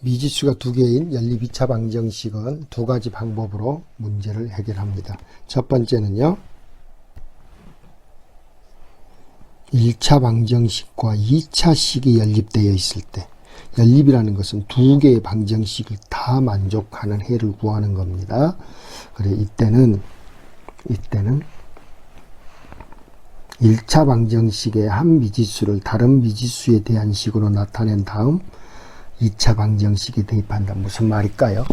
미지수가 두 개인 연립 2차 방정식은 두 가지 방법으로 문제를 해결합니다. 첫 번째는요. 1차 방정식과 2차식이 연립되어 있을 때 연립이라는 것은 두 개의 방정식을 다 만족하는 해를 구하는 겁니다. 그래 이때는 이때는 1차 방정식의 한 미지수를 다른 미지수에 대한 식으로 나타낸 다음 2차 방정식에 대입한다. 무슨 말일까요?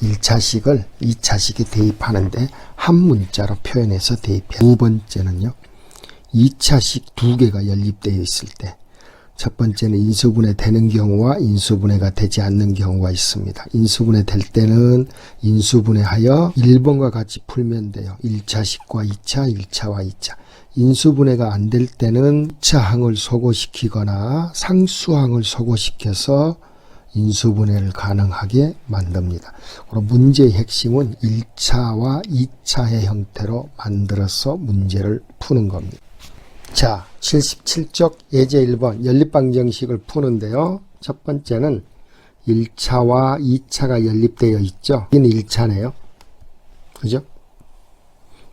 1차식을 2차식에 대입하는데 한 문자로 표현해서 대입해. 두 번째는요. 2차식 두 개가 연립되어 있을 때 첫 번째는 인수분해 되는 경우와 인수분해가 되지 않는 경우가 있습니다. 인수분해 될 때는 인수분해하여 1번과 같이 풀면 돼요. 1차식과 2차, 1차와 2차. 인수분해가 안 될 때는 2차항을 소거시키거나 상수항을 소거시켜서 인수분해를 가능하게 만듭니다. 그럼 문제의 핵심은 1차와 2차의 형태로 만들어서 문제를 푸는 겁니다. 자, 77쪽 예제 1번 연립방정식을 푸는데요. 첫 번째는 1차와 2차가 연립되어 있죠. 여기는 1차네요. 그죠?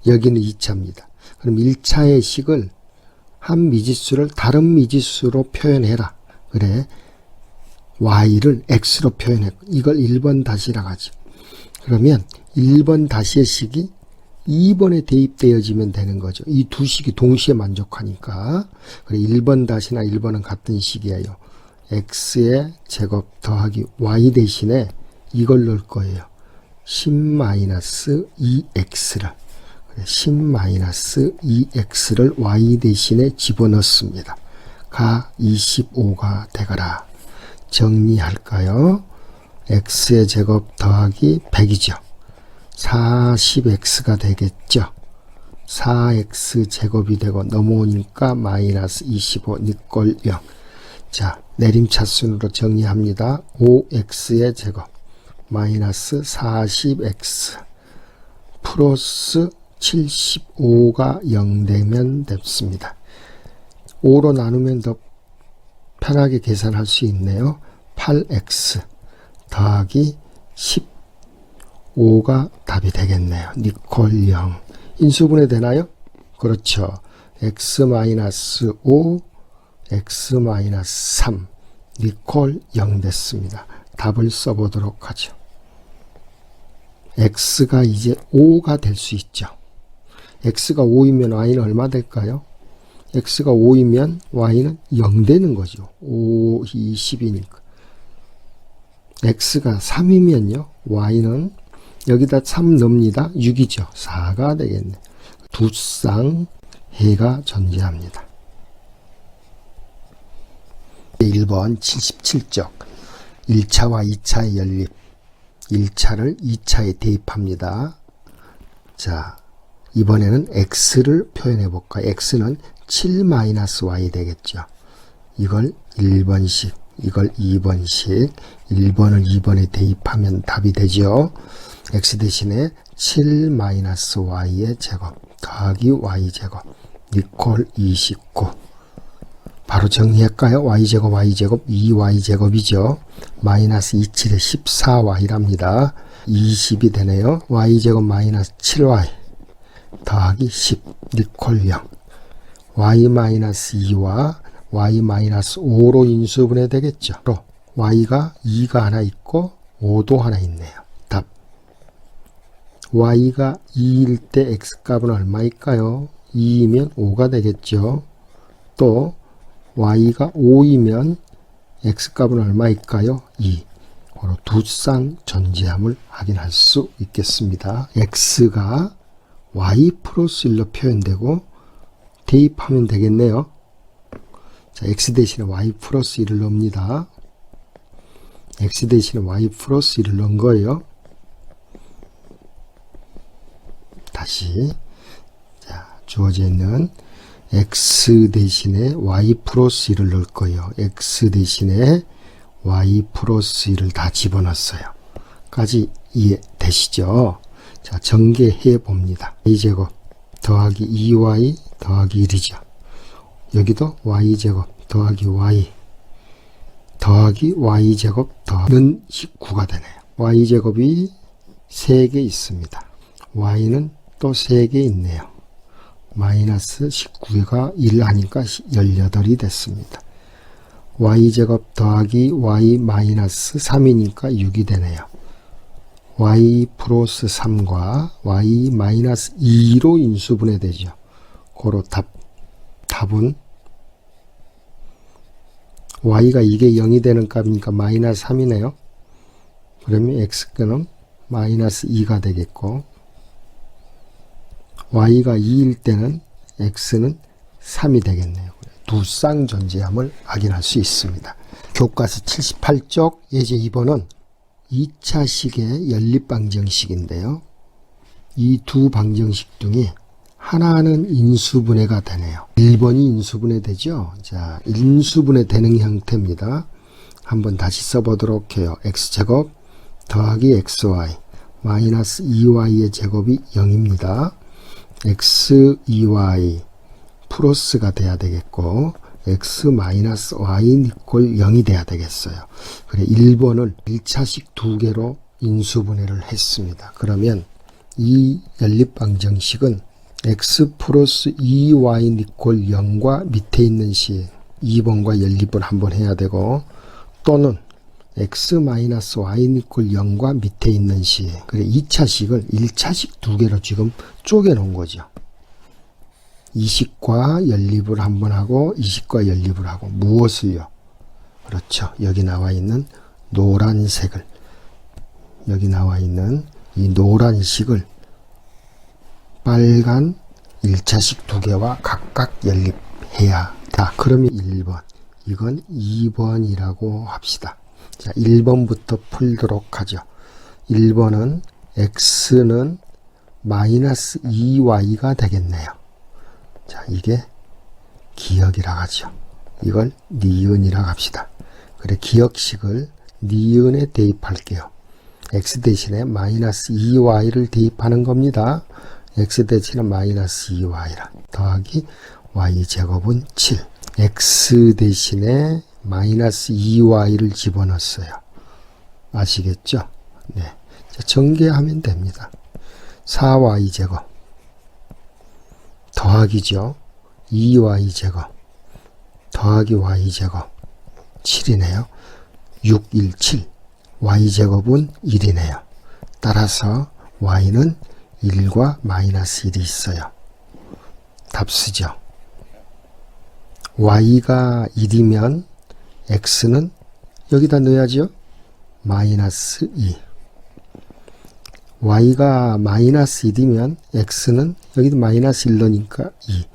여기는 2차입니다. 그럼 1차의 식을 한 미지수를 다른 미지수로 표현해라. 그래. y를 x로 표현했고 이걸 1번 다시라 하죠. 그러면 1번 다시의 식이 2번에 대입되어지면 되는 거죠. 이 두 식이 동시에 만족하니까. 그래 1번 다시나 1번은 같은 식이에요. x의 제곱 더하기 y 대신에 이걸 넣을 거예요. 10-2x를 10-2x를 y 대신에 집어넣습니다. 가 25가 되거라. 정리할까요? x의 제곱 더하기 100이죠. 40x가 되겠죠. 4x 제곱이 되고 넘어오니까 마이너스 25 니꼴 0. 자, 내림차순으로 정리합니다. 5x의 제곱 마이너스 40x 플러스 75가 0 되면 됩니다. 5로 나누면 더 편하게 계산할 수 있네요. 8x 더하기 15가 답이 되겠네요. 니콜 0. 인수분해 되나요? 그렇죠. x-5, x-3, 니콜 0 됐습니다. 답을 써보도록 하죠. x가 이제 5가 될 수 있죠. X가 5이면 y는 얼마 될까요? x가 5이면 y는 0 되는 거죠. 5, 2, 10이니까. x가 3이면요. y는 여기다 3 넣습니다. 6이죠. 4가 되겠네. 두 쌍 해가 존재합니다. 1번 77쪽 1차와 2차의 연립 1차를 2차에 대입합니다. 자 이번에는 x를 표현해 볼까요? x는 7-y 되겠죠. 이걸 1번씩 이걸 2번씩 1번을 2번에 대입하면 답이 되죠. x 대신에 7-y의 제곱 더하기 y제곱 니콜 29 바로 정리할까요? y제곱 y제곱 2y제곱이죠. 마이너스 27에 14y랍니다. 20이 되네요. y제곱 마이너스 7y 더하기 10 니콜 0 y 마이너스 2와 y 마이너스 5로 인수분해 되겠죠. y가 2가 하나 있고 5도 하나 있네요. 답. y가 2일 때 x값은 얼마일까요? 2이면 5가 되겠죠. 또 y가 5이면 x값은 얼마일까요? 2. 바로 두쌍 존재함을 확인할 수 있겠습니다. x가 y 플러스 1로 표현되고 대입하면 되겠네요. 자, x 대신에 y 플러스 1을 넣습니다. x 대신에 y 플러스 1을 넣은 거예요. 다시 자, 주어져 있는 x 대신에 y 플러스 1을 넣을 거예요. x 대신에 y 플러스 1을 다 집어넣었어요. 까지 이해되시죠? 자, 전개해 봅니다. a제곱 더하기 2y 더하기 1이죠. 여기도 y제곱 더하기 y 더하기 y제곱 더는 19가 되네요. y제곱이 3개 있습니다. y는 또 3개 있네요. 마이너스 19가 1 하니까 18이 됐습니다. y제곱 더하기 y 마이너스 3이니까 6이 되네요. Y 플러스 3과 y 마이너스 2로 인수분해 되죠. 고로 답, 답은 y가 이게 0이 되는 값이니까 마이너스 3이네요. 그러면 x는 마이너스 2가 되겠고 y가 2일 때는 x는 3이 되겠네요. 두 쌍 존재함을 확인할 수 있습니다. 교과서 78쪽 예제 2번은 2차식의 연립방정식인데요. 이 두 방정식 중에 하나는 인수분해가 되네요. 1번이 인수분해 되죠. 자, 인수분해 되는 형태입니다. 한번 다시 써보도록 해요. x제곱 더하기 xy 마이너스 2y의 제곱이 0입니다. x 2y 플러스가 돼야 되겠고 x 마이너스 y 이퀄 0이 돼야 되겠어요. 그래 1번을 1차식 두 개로 인수분해를 했습니다. 그러면 이 연립방정식은 x 플러스 2y 이퀄 0과 밑에 있는 시 2번과 연립을 한번 해야 되고 또는 x 마이너스 y 이퀄 0과 밑에 있는 시 그래 2차식을 1차식 두 개로 지금 쪼개 놓은 거죠. 이식과 연립을 한번 하고 이식과 연립을 하고 무엇을요? 그렇죠. 여기 나와 있는 노란색을 여기 나와 있는 이 노란식을 빨간 1차식 두 개와 각각 연립해야 다. 그러면 1번. 이건 2번이라고 합시다. 자, 1번부터 풀도록 하죠. 1번은 x는 마이너스 2y가 되겠네요. 자, 이게 기억이라 하죠. 이걸 니은이라 합시다. 그래, 기억식을 니은에 대입할게요. x 대신에 마이너스 2y를 대입하는 겁니다. x 대신에 마이너스 2y라 더하기 y 제곱은 7. x 대신에 마이너스 2y를 집어넣었어요. 아시겠죠? 네. 자, 전개하면 됩니다. 4y 제곱 더하기죠. 2y 제곱 더하기 y 제곱 7이네요. 6, 1, 7 y 제곱은 1이네요. 따라서 y는 1과 마이너스 1이 있어요. 답 쓰죠. y가 1이면 x는 여기다 넣어야죠. 마이너스 2. Y가 마이너스 1이면 x는 여기도 마이너스 1 넣으니까 2.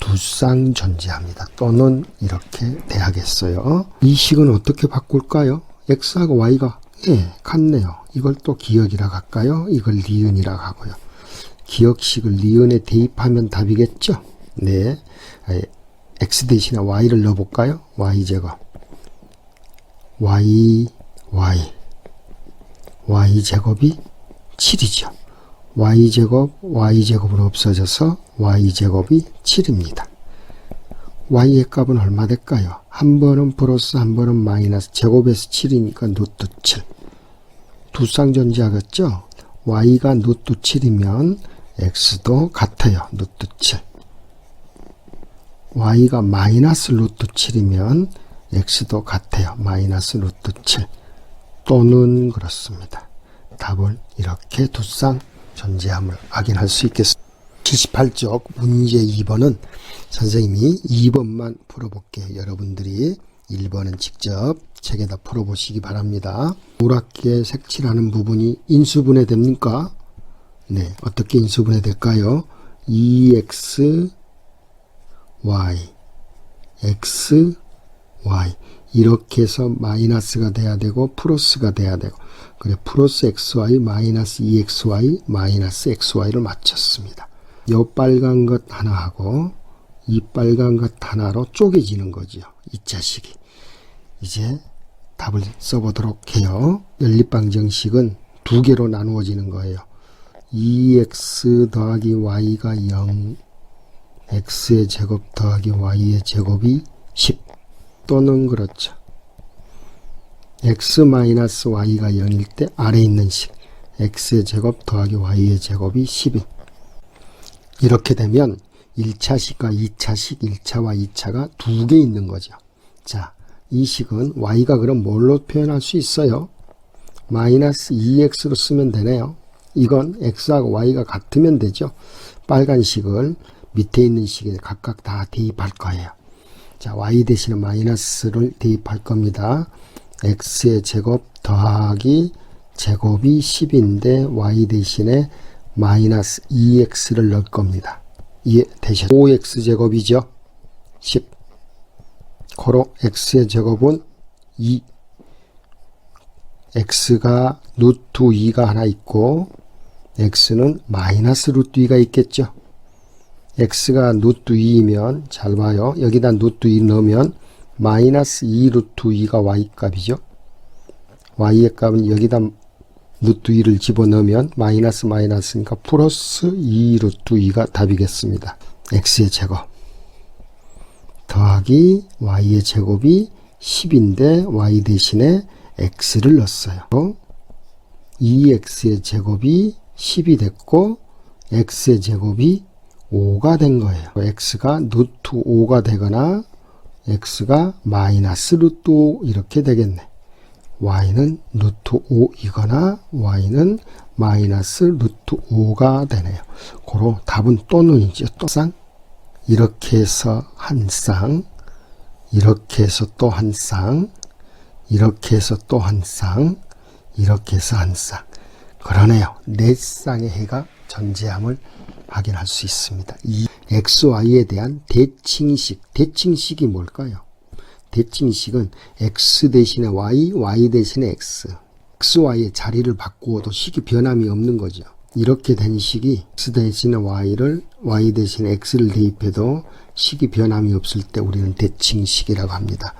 두 쌍 존재합니다. 또는 이렇게 돼야겠어요. 이 식은 어떻게 바꿀까요? x하고 y가 예, 같네요. 이걸 또 기억이라 할까요? 이걸 니은이라 하고요. 기억식을 니은에 대입하면 답이겠죠? 네. x 대신에 y를 넣어볼까요? y제곱. y, y. y제곱이 7이죠. y제곱, y제곱은 없어져서 y제곱이 7입니다. y의 값은 얼마 될까요? 한 번은 플러스 한 번은 마이너스 제곱에서 7이니까 노트 7. 두 쌍존재하겠죠? y가 노트 7이면 x도 같아요. 노트 7. y가 마이너스 루트 7이면 x도 같아요. 마이너스 루트 7 또는 그렇습니다. 답을 이렇게 두 쌍 존재함을 확인할 수 있겠습니다. 78쪽 문제 2번은 선생님이 2번만 풀어볼게요. 여러분들이 1번은 직접 책에다 풀어보시기 바랍니다. 노랗게 색칠하는 부분이 인수분해 됩니까? 네, 어떻게 인수분해 될까요? 2x, y, x, y 이렇게 해서 마이너스가 돼야 되고 플러스가 돼야 되고 그래 플러스 xy 마이너스 2xy 마이너스 xy를 맞췄습니다. 요 빨간 것 하나하고 이 빨간 것 하나로 쪼개지는 거죠. 이 자식이. 이제 답을 써보도록 해요. 연립방정식은 두 개로 나누어지는 거예요. 2x 더하기 y가 0 x의 제곱 더하기 y의 제곱이 10 또는 그렇죠. x 마이너스 y가 0일 때 아래 있는 식 x의 제곱 더하기 y의 제곱이 10인 이렇게 되면 1차식과 2차식, 1차와 2차가 두 개 있는 거죠. 자, 이 식은 y가 그럼 뭘로 표현할 수 있어요? 마이너스 2x로 쓰면 되네요. 이건 x하고 y가 같으면 되죠. 빨간 식을 밑에 있는 식에 각각 다 대입할 거예요. 자, y 대신에 마이너스를 대입할 겁니다. x의 제곱 더하기 제곱이 10인데 y 대신에 마이너스 2x를 넣을 겁니다. 이해되셨죠? 5x 제곱이죠? 10. 고로 x의 제곱은 2. x가 루트 2가 하나 있고 x는 마이너스 루트 2가 있겠죠. X가 루트 2이면 잘 봐요. 여기다 루트 2 넣으면 마이너스 2 루트 2가 y 값이죠. y의 값은 여기다 루트 2를 집어넣으면 마이너스 마이너스니까 플러스 2 루트 2가 답이겠습니다. x의 제곱 더하기 y의 제곱이 10인데 y 대신에 x를 넣었어요. 2x의 제곱이 10이 됐고 x의 제곱이 5가 된 거예요. x가 루트 5가 되거나 x가 마이너스 루트 5 이렇게 되겠네. y는 루트 5이거나 y는 마이너스 루트 5가 되네요. 고로 답은 또는이죠. 또 쌍. 이렇게 해서 한 쌍. 이렇게 해서 또 한 쌍. 이렇게 해서 또 한 쌍. 이렇게 해서 한 쌍. 그러네요. 네 쌍의 해가 존재함을 확인할 수 있습니다. 이 XY에 대한 대칭식, 대칭식이 뭘까요? 대칭식은 X 대신에 Y, Y 대신에 X. XY의 자리를 바꾸어도 식이 변함이 없는 거죠. 이렇게 된 식이 X 대신에 Y를 Y 대신에 X를 대입해도 식이 변함이 없을 때 우리는 대칭식이라고 합니다.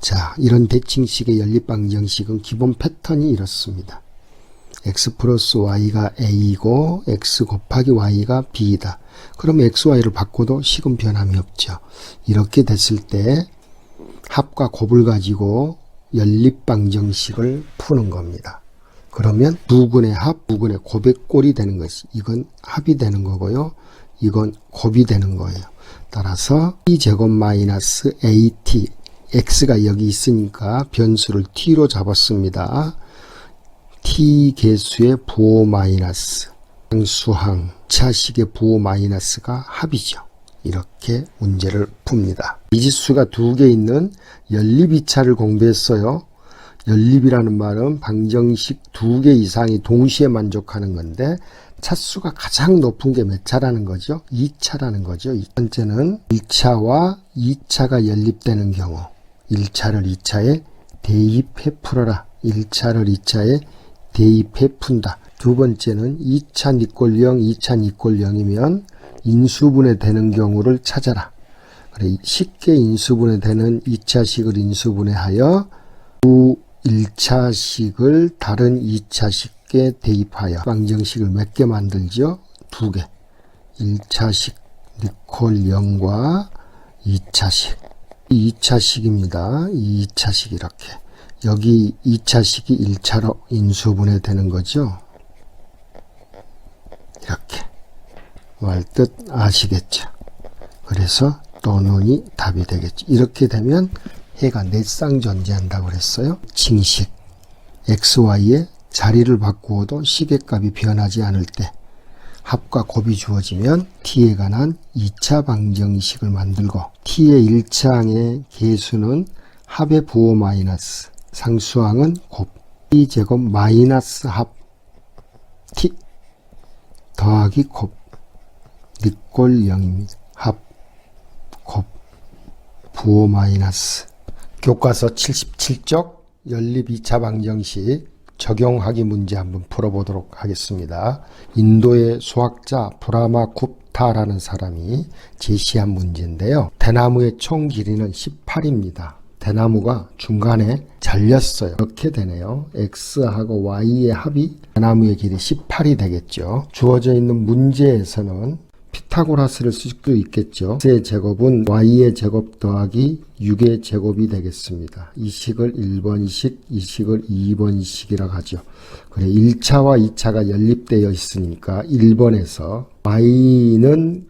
자, 이런 대칭식의 연립방정식은 기본 패턴이 이렇습니다. X 플러스 y가 a이고 x 곱하기 y가 b이다. 그럼 x, y를 바꿔도 식은 변함이 없죠. 이렇게 됐을 때 합과 곱을 가지고 연립방정식을 푸는 겁니다. 그러면 두근의 합, 두근의 곱의 꼴이 되는 것이 이건 합이 되는 거고요. 이건 곱이 되는 거예요. 따라서 e 제곱 마이너스 at x가 여기 있으니까 변수를 t로 잡았습니다. T 개수의 부호 마이너스 수항 차식의 부호 마이너스가 합이죠. 이렇게 문제를 풉니다. 미지수가 두 개 있는 연립 2차를 공부했어요. 연립이라는 말은 방정식 두 개 이상이 동시에 만족하는 건데 차수가 가장 높은 게 몇 차라는 거죠? 2차라는 거죠. 이 번째는 1차와 2차가 연립되는 경우 1차를 2차에 대입해 풀어라. 1차를 2차에 대입해 푼다. 두 번째는 2차 니꼴 0, 2차 니꼴 0이면 인수분해 되는 경우를 찾아라. 그래, 쉽게 인수분해 되는 2차식을 인수분해하여 두 1차식을 다른 2차식에 대입하여 방정식을 몇 개 만들죠? 두 개. 1차식 니콜 0과 2차식. 2차식입니다. 2차식 이렇게. 여기 2차식이 1차로 인수분해 되는 거죠. 이렇게. 말뜻 아시겠죠? 그래서 또는이 답이 되겠죠. 이렇게 되면 해가 넷쌍 존재한다고 그랬어요. 징식. xy의 자리를 바꾸어도 시계값이 변하지 않을 때 합과 곱이 주어지면 t에 관한 2차 방정식을 만들고 t의 1차항의 개수는 합의 부호 마이너스 상수항은 곱 t 제곱 마이너스 합 t 더하기 곱 니꼴 0입니다. 합 곱 부호 마이너스 교과서 77쪽 연립 2차 방정식 적용하기 문제 한번 풀어보도록 하겠습니다. 인도의 수학자 브라마 굽타라는 사람이 제시한 문제인데요. 대나무의 총 길이는 18입니다. 대나무가 중간에 잘렸어요. 이렇게 되네요. X하고 Y의 합이 대나무의 길이 18이 되겠죠. 주어져 있는 문제에서는 피타고라스를 쓸 수도 있겠죠. x의 제곱은 y의 제곱 더하기 6의 제곱이 되겠습니다. 이 식을 1번식, 이 식을 2번식이라고 하죠. 그래 1차와 2차가 연립되어 있으니까 1번에서 y는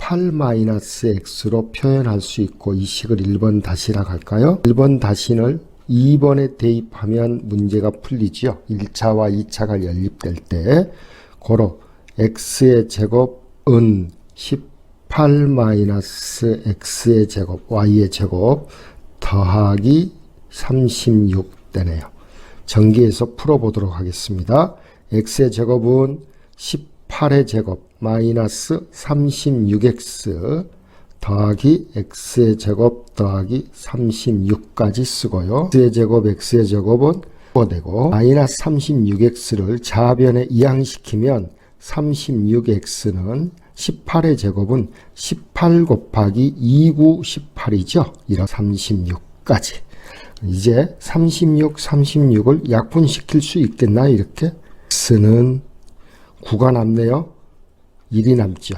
18-x로 표현할 수 있고 이 식을 1번 다시라 할까요? 1번 다신을 2번에 대입하면 문제가 풀리죠. 1차와 2차가 연립될 때 고로 x의 제곱은 18-x의 제곱 y의 제곱 더하기 36 되네요. 전기에서 풀어보도록 하겠습니다. x의 제곱은 18의 제곱 마이너스 36x 더하기 x의 제곱 더하기 36까지 쓰고요. x의 제곱 x의 제곱은 되고 마이너스 36x를 좌변에 이항시키면 36x는 18의 제곱은 18 곱하기 29, 18이죠. 이렇게 36까지. 이제 36, 36을 약분시킬 수 있겠나 이렇게? x는 9가 남네요. 1이 남죠.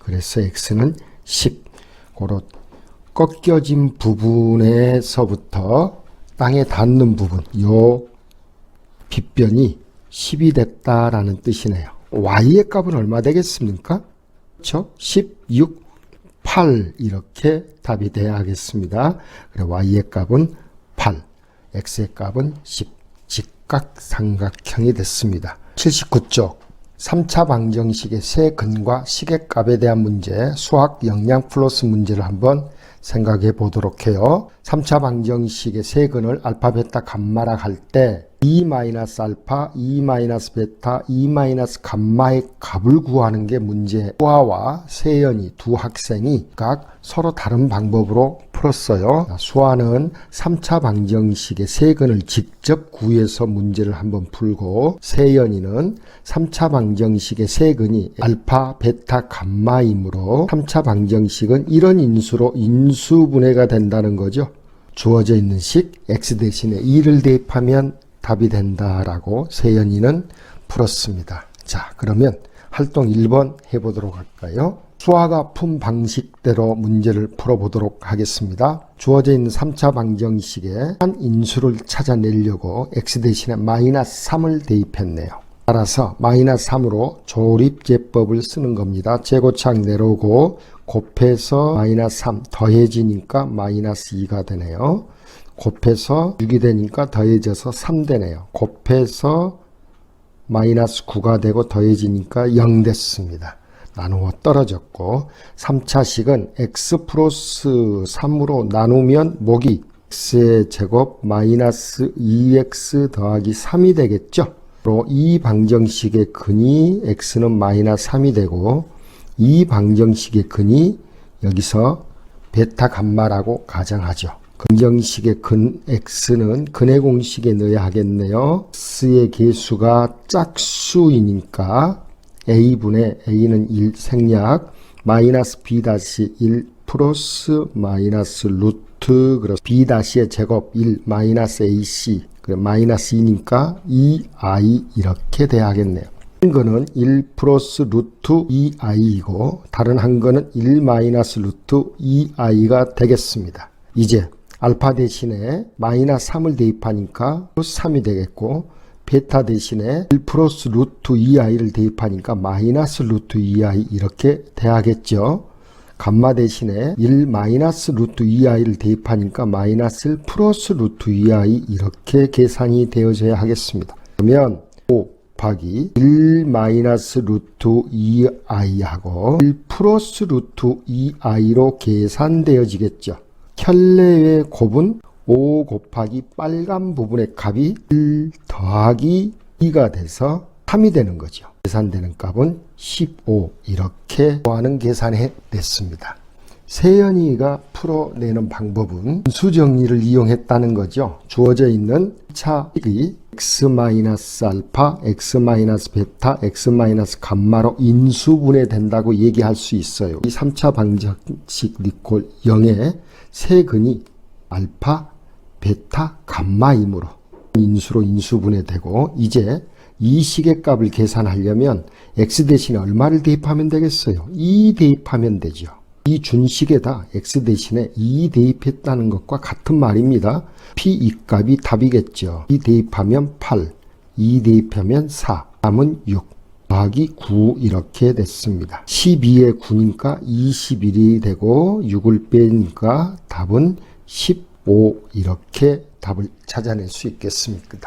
그래서 x는 10. 고로 꺾여진 부분에서부터 땅에 닿는 부분, 요 빗변이 10이 됐다라는 뜻이네요. y의 값은 얼마 되겠습니까? 그렇죠? 16, 8 이렇게 답이 돼야 하겠습니다. 그래 y의 값은 8, x의 값은 10. 직각삼각형이 됐습니다. 79쪽 3차 방정식의 세 근과 식의 값에 대한 문제, 수학 영양 플러스 문제를 한번 생각해 보도록 해요. 3차 방정식의 세 근을 알파, 베타, 감마라 할 때2 마이너스 알파, 2 마이너스 베타, 2 마이너스 감마의 값을 구하는 게 문제. 수아와 세연이 두 학생이 각 서로 다른 방법으로 풀었어요. 수아는 3차 방정식의 세 근을 직접 구해서 문제를 한번 풀고 세연이는 3차 방정식의 세 근이 알파, 베타, 감마이므로 3차 방정식은 이런 인수로 인수분해가 된다는 거죠. 주어져 있는 식 x 대신에 2를 대입하면 답이 된다라고 세연이는 풀었습니다. 자, 그러면 활동 1번 해보도록 할까요? 수화가 푼 방식대로 문제를 풀어보도록 하겠습니다. 있는 3차 방정식에 한 인수를 찾아내려고 x 대신에 마이너스 3을 대입했네요. 따라서 마이너스 3으로 조립제법을 쓰는 겁니다. 제곱창 내려오고 곱해서 마이너스 3 더해지니까 마이너스 2가 되네요. 곱해서 6이 되니까 더해져서 3 되네요. 곱해서 마이너스 9가 되고 더해지니까 0 됐습니다. 나누어 떨어졌고 3차식은 x 플러스 3으로 나누면 목이 x의 제곱 마이너스 2x 더하기 3이 되겠죠. 이 방정식의 근이 x는 마이너스 3이 되고 이 방정식의 근이 여기서 베타 감마라고 가정하죠. 긍정식의 근 x는 근의 공식에 넣어야 하겠네요. x의 개수가 짝수이니까 a분의 a는 1 생략 마이너스 b 다시 1 플러스 마이너스 루트 그래서 b 다시의 제곱 1 마이너스 ac 마이너스 2니까 2i 이렇게 돼야겠네요. 한 거는 1 플러스 루트 2i이고 다른 한 거는 1 마이너스 루트 2i가 되겠습니다. 이제 알파 대신에 마이너스 3을 대입하니까 플러스 3이 되겠고 베타 대신에 1 플러스 루트 2i를 대입하니까 마이너스 루트 2i 이렇게 돼야겠죠. 감마 대신에 1 마이너스 루트 2i를 대입하니까 마이너스 1 플러스 루트 2i 이렇게 계산이 되어져야 하겠습니다. 그러면 5 곱하기 1 마이너스 루트 2i하고 1 플러스 루트 2i로 계산되어지겠죠. 켤레의 곱은 5 곱하기 빨간 부분의 값이 1 더하기 2가 돼서 3이 되는 거죠. 계산되는 값은 15 이렇게 하는 계산해 냈습니다. 세연이가 풀어내는 방법은 수정리를 이용했다는 거죠. 주어져 있는 차이 x-알파, x-베타, x-감마로 인수분해 된다고 얘기할 수 있어요. 이 3차 방정식 니콜 0의 세 근이 알파, 베타, 감마이므로 인수로 인수분해되고 이제 이 식의 값을 계산하려면 x 대신에 얼마를 대입하면 되겠어요? 2 대입하면 되죠. 이 준식에다 x 대신에 2 대입했다는 것과 같은 말입니다. p 이 값이 답이겠죠. 2 대입하면 8, 2 대입하면 4, 남은 6. 더하기 9 이렇게 됐습니다. 12의 9니까 21이 되고 6을 빼니까 답은 15 이렇게 답을 찾아낼 수 있겠습니다.